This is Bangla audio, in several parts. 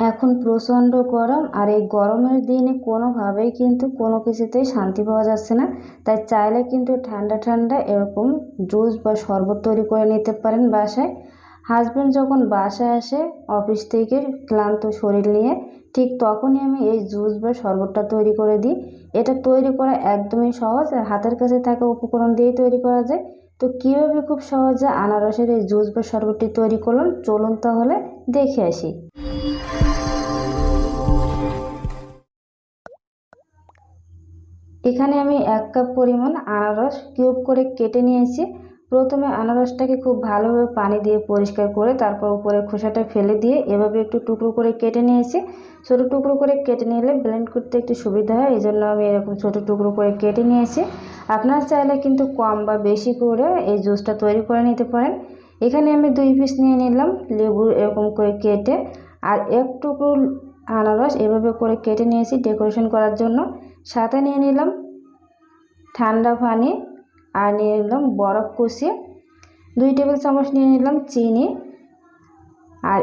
এখন প্রচণ্ড গরম আর এই গরমের দিনে কোনোভাবেই কিন্তু কোনো কিছুতেই শান্তি পাওয়া যাচ্ছে না। তাই চাইলে কিন্তু ঠান্ডা ঠান্ডা এরকম জুস বা শরবত তৈরি করে নিতে পারেন বাসায়। হাজব্যান্ড যখন বাসায় আসে অফিস থেকে ক্লান্ত শরীর নিয়ে, ঠিক তখনই আমি এই জুস বা শরবতটা তৈরি করে দিই। এটা তৈরি করা একদমই সহজ আর হাতের কাছে থাকা উপকরণ দিয়েই তৈরি করা যায়। তো কীভাবে খুব সহজে আনারসের এই জুস বা শরবতটি তৈরি করলাম চলুন তাহলে দেখে আসি। এখানে আমি এক কাপ পরিমাণ আনারস কিউব করে কেটে নিয়েছি। প্রথমে আনারসটাকে খুব ভালোভাবে পানি দিয়ে পরিষ্কার করে তারপর উপরে খোসাটা ফেলে দিয়ে এভাবে একটু টুকরো করে কেটে নিয়েছি। ছোটো টুকরো করে কেটে নিলে ব্লেন্ড করতে একটু সুবিধা হয় এই জন্য আমি এরকম ছোটো টুকরো করে কেটে নিয়েছি। আপনার চাইলে কিন্তু কম বা বেশি করে এই জুসটা তৈরি করে নিতে পারেন। এখানে আমি দুই পিস নিয়ে নিলাম লেবু এরকম করে কেটে, আর এক টুকরো আনারস এভাবে করে কেটে নিয়েছি ডেকোরেশন করার জন্য। সাথে নিয়ে নিলাম ঠান্ডা পানি আর নিয়ে নিলাম বরফ কষিয়ে দুই টেবিল চামচ নিয়ে নিলাম চিনি আর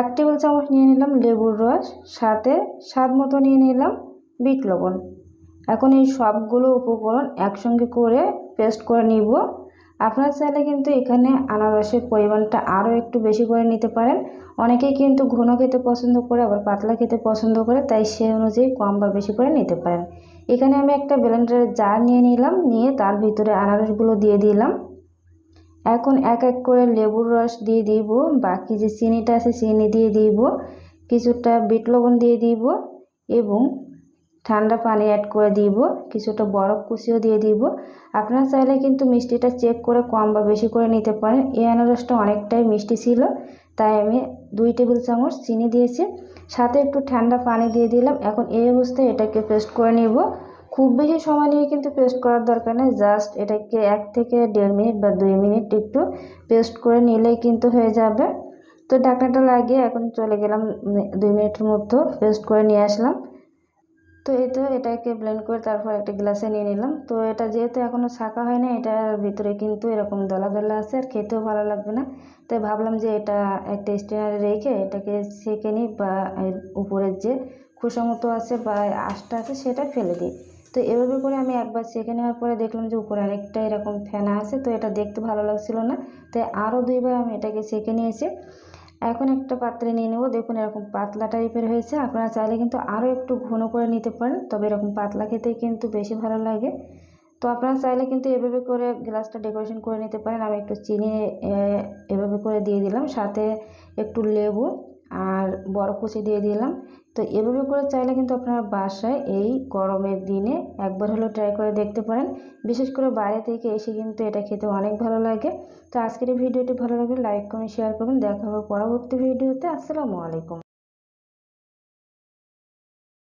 এক টেবিল চামচ নিয়ে নিলাম লেবুর রস, সাথে স্বাদ মতো নিয়ে নিলাম বিট লবণ। এখন এই সবগুলো উপকরণ একসঙ্গে করে পেস্ট করে নিব। আপনারা চাইলে কিন্তু এখানে আনারসের পরিমাণটা আরও একটু বেশি করে নিতে পারেন। অনেকেই কিন্তু ঘন খেতে পছন্দ করে, আবার পাতলা খেতে পছন্দ করে, তাই সেই অনুযায়ী কম বা বেশি করে নিতে পারেন। এখানে আমি একটা ব্লেন্ডারের জার নিয়ে নিলাম, নিয়ে তার ভিতরে আনারসগুলো দিয়ে দিলাম। এখন এক এক করে লেবুর রস দিয়ে দিব, বাকি যে চিনিটা আছে চিনি দিয়ে দিব, কিছুটা বিট লবণ দিয়ে দিব এবং ঠান্ডা পানি অ্যাড করে দিব, কিছুটা বরফ কুচিও দিয়ে দিব। আপনারা চাইলে কিন্তু মিষ্টিটা চেক করে কম বা বেশি করে নিতে পারেন। এই আনারসটা অনেকটাই মিষ্টি ছিল, তাই আমি দুই টেবিল চামচ চিনি দিয়েছি। সাথে একটু ঠান্ডা পানি দিয়ে দিলাম। এখন এই অবস্থায় এটাকে পেস্ট করে নিব। খুব বেশি সময় নিয়ে কিন্তু পেস্ট করার দরকার নেই। জাস্ট এটাকে এক থেকে দেড় মিনিট বা দুই মিনিট একটু পেস্ট করে নিলেই কিন্তু হয়ে যাবে। তো ঢাকনাটা লাগিয়ে এখন চলে গেলাম দুই মিনিটের মধ্যে পেস্ট করে নিয়ে আসলাম। তো এই তো এটাকে ব্লেন্ড করে তারপর একটা গ্লাসে নিয়ে নিলাম। তো এটা যেহেতু এখনও ছাঁকা হয় না এটার ভিতরে কিন্তু এরকম দলা দলা আছে আর খেতেও ভালো লাগবে না। তাই ভাবলাম যে এটা একটা স্টেনারে রেখে এটাকে সেঁকে নিই বা এর উপরের যে খোসা মতো আছে বা আঁশটা আছে সেটা ফেলে দিই। তো এভাবে করে আমি একবার সেঁকে নেওয়ার পরে দেখলাম যে উপরে অনেকটা এরকম ফেনা আছে, তো এটা দেখতে ভালো লাগছিল না। তাই আরও দুইবার আমি এটাকে সেঁকে নিয়েছি। এখন একটা পাত্রে নিয়ে নেব। দেখুন এরকম পাতলা টাইপের হয়েছে। আপনারা চাইলে কিন্তু আরও একটু ঘন করে নিতে পারেন, তবে এরকম পাতলা খেতেই কিন্তু বেশি ভালো লাগে। তো আপনারা চাইলে কিন্তু এভাবে করে গ্লাসটা ডেকোরেশন করে নিতে পারেন। আমি একটু চিনি এভাবে করে দিয়ে দিলাম। সাথে একটু লেবু। আর বড় কুচি দিয়ে দিলাম। তো এভাবে করে চাইলে কিন্তু আপনারা বাসায় এই গরমের দিনে একবার হলেও ট্রাই করে দেখতে পারেন। বিশেষ করে বাইরে থেকে এসে কিন্তু এটা খেতে অনেক ভালো লাগে। তো আজকের এই ভিডিওটি ভালো লাগলে লাইক করুন শেয়ার করুন দেখা হবে পরবর্তী ভিডিওতে। আসসালামু আলাইকুম।